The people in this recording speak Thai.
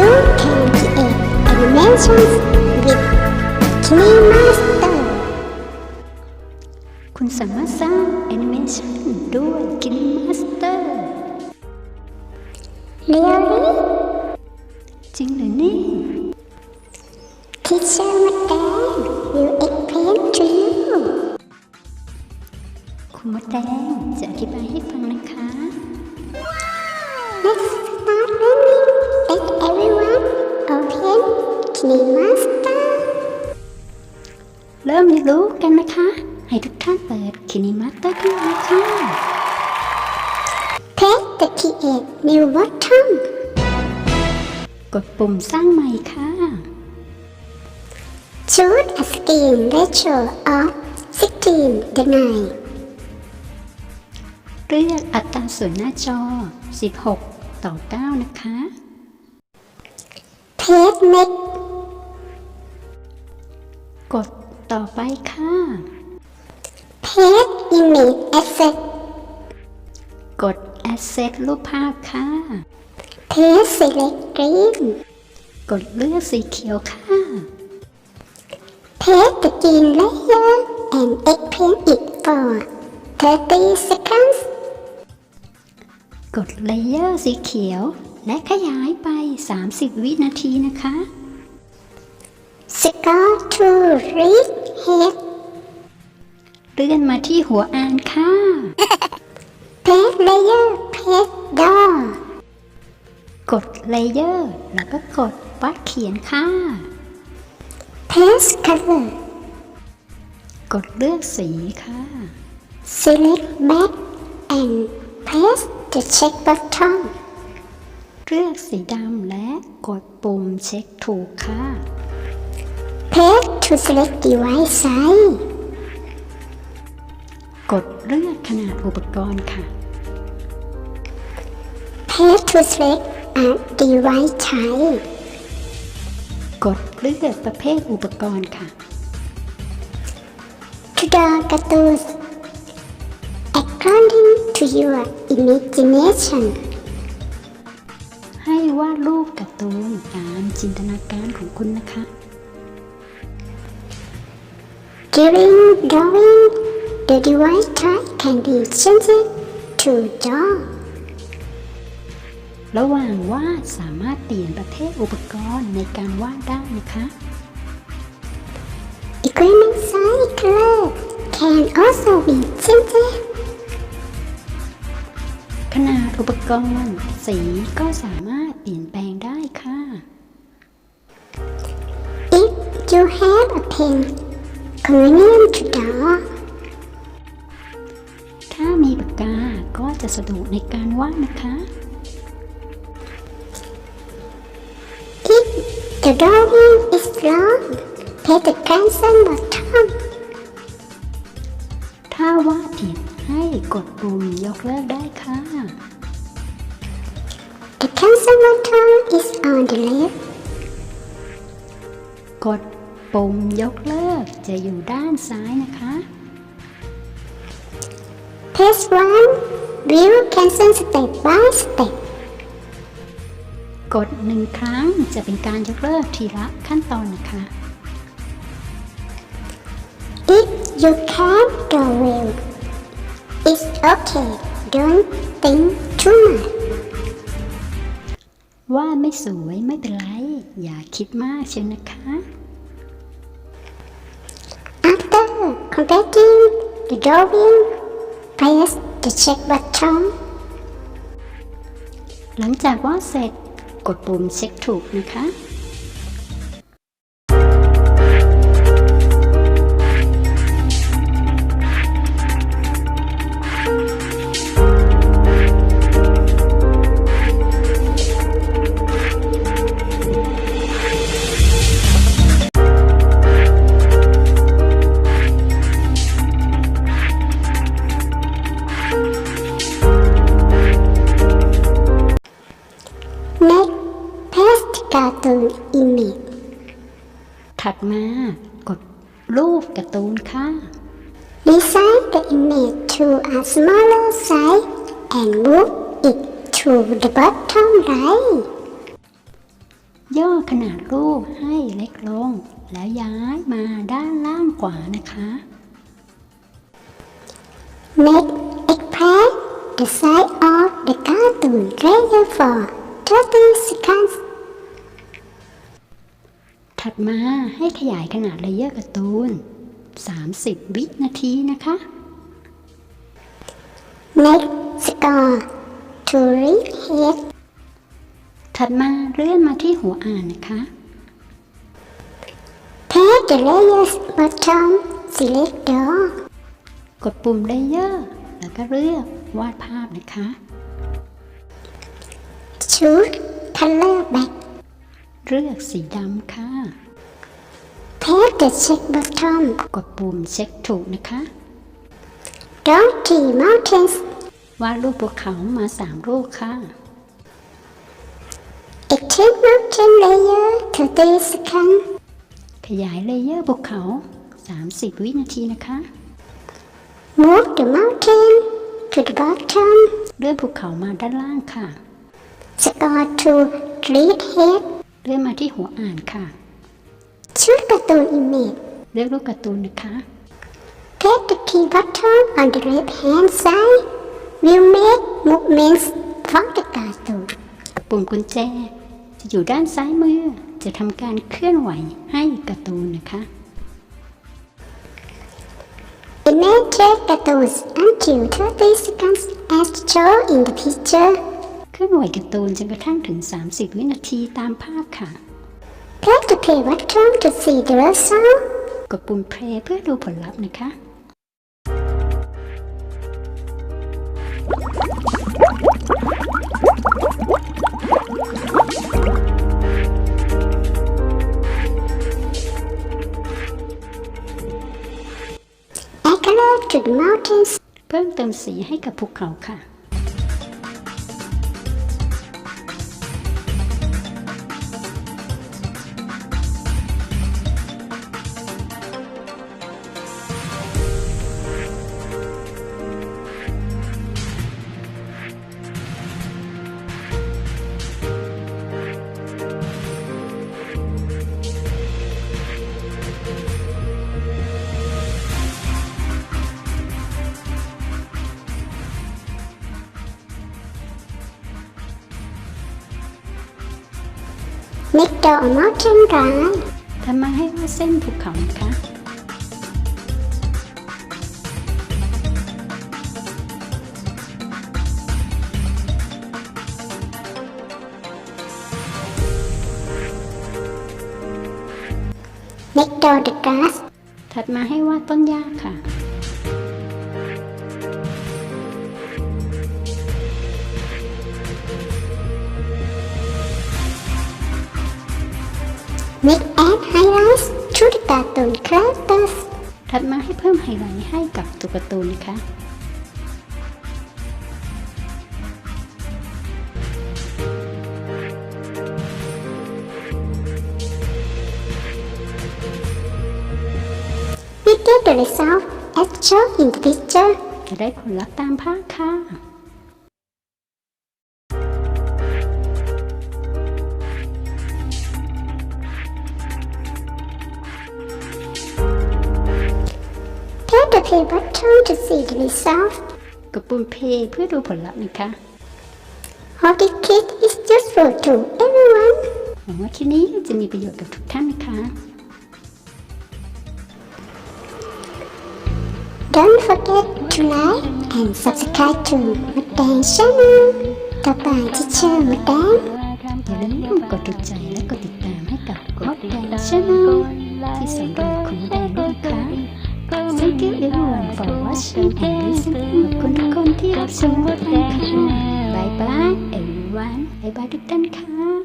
You can create animations with KineMaster คุณสามารถสร้างแอนิเมชันด้วย KineMaster Really? จริงหรือนี่ Teacher Madan will explain to you. คุณมดแดงจะอธิบายให้ฟังนะคะ เริ่มเรียนรู้กันนะคะ ให้ทุกท่านเปิด KineMaster ขึ้นมาค่ะ Press the create new button. กดปุ่มสร้างใหม่ค่ะ Choose a screen ratio of 16 to 9. เลือกอัตราส่วนหน้าจอ 16 ต่อ 9 นะคะ Press next. กด ต่อไปค่ะ Press image asset. กด Asset รูปภาพค่ะ Press select green. กดเลือกสีเขียวค่ะ Press the green layer and expand it for 30 seconds. กดเลเยอร์สีเขียว และขยายไป 30 วินาทีนะคะ Scroll to read head. เลื่อนมาที่หัวอ่านค่ะ Press layer. Press door. กดเลเยอร์แล้วก็กดปัดเขียนค่ะ Press color. กดเลือกสีค่ะ Select back and press the check button. เลือกสีดำและกดปุ่มเช็คถูกค่ะ Press to select device size. กดเลือกขนาดอุปกรณ์ค่ะ Press to select a device type. กดเลือกประเภทอุปกรณ์ค่ะ To draw cartoons according to your imagination. ให้วาดรูปการ์ตูนตามจินตนาการของคุณนะคะ During drawing, the device type can be changed to draw. ระหว่างวาดสามารถเปลี่ยนประเภทอุปกรณ์ในการวาดได้นะคะ Equipment size color can also be changed. ขนาดอุปกรณ์สีก็สามารถเปลี่ยนแปลงได้ค่ะ If you have a pen convenient to draw, ถ้ามีปากกาก็จะสะดวกในการวาดนะคะ if the drawing is wrong, press the cancel button. ถ้าวาดผิดให้กดปุ่มยกเลิกได้ค่ะ The cancel button is on the left. กด ปุ่มยกเลิกจะอยู่ด้านซ้ายนะคะ Press 1 will cancel step by step. กดหนึ่งครั้งจะเป็นการยกเลิกทีละขั้นตอนนะคะ If you can't draw well, it's okay. Don't think too much. วาดไม่สวยไม่เป็นไร อย่าคิดมากเชียวนะคะ completing the drawing, press the check button. หลังจากวาดเสร็จกดปุ่มเช็คถูกนะคะ press the cartoon image. ถัดมากดรูปการ์ตูนค่ะ Resize the image to a smaller size and move it to the bottom right. ย่อขนาดรูปให้เล็กลง แล้วย้ายมาด้านล่างขวานะคะ Make expand the size of the cartoon layer for 30 seconds. ถัดมาให้ขยายขนาดเลเยอร์การ์ตูน 30 วินาทีนะคะ Make score to read head. ถัดมาเลื่อนมาที่หัวอ่านนะคะ Pair the layers bottom. Select door. กดปุ่มเลเยอร์แล้วก็เลือกวาดภาพนะคะ Choose color back. เลือกสีดำค่ะ Pair the check bottom. กดปุ่มเช็คถูกนะคะ Draw three mountains. วาดรูปภูเขามาสามรูปค่ะ Extend mountain layer 30 seconds. ขยายเลเยอร์ภูเขา 30 วินาทีนะคะ Move the mountain to the bottom. เลื่อนภูเขามาด้านล่างค่ะ Score to read head. เลื่อนมาที่หัวอ่านค่ะ Choose cartoon image. เลือกรูปการ์ตูนนะคะ Press the key button on the left hand side. Will make movements from the cartoon. ปุ่มกุญแจ จะอยู่ด้านซ้ายมือ จะทำการเคลื่อนไหวให้การ์ตูนนะคะ Image track cartoons until 30 seconds as shown in the picture. เคลื่อนไหวการ์ตูนจนกระทั่งถึง 30 วินาทีตามภาพค่ะ Press the play button to see the result. กดปุ่ม play เพื่อดูผลลัพธ์นะคะ Add color to the mountains. เพิ่มเติมสีให้กับภูเขาค่ะ Make the mountain line. ทำมาให้วาดเส้นภูเขานะคะ Make the the grass. ถัดมาให้วาดต้นหญ้าค่ะ add highlights to the cartoon characters. ถัดมาให้เพิ่มไฮไลท์ให้กับตัวการ์ตูนนะคะ We get the result as shown in the picture. จะได้ผลลัพธ์ตามภาพค่ะ Press the play button to see the result. กดปุ่ม play เพื่อดูผลลัพธ์นะคะ Hope this kit is useful to everyone. หวังว่าคลิปนี้จะมีประโยชน์กับทุกท่านนะคะ Don't forget to like and subscribe to Mudang channel. ต่อไปที่เชื่อมดแดงอย่าลืมกดถูกใจและกดติดตามให้กับมดแดงชาแนลที่สอนเรื่องของม Thank you everyone for watching and listening ขอบคุณทุกคนที่รับชมมดแดงค่ะบายบาย everyone บายบายทุกท่านค่ะ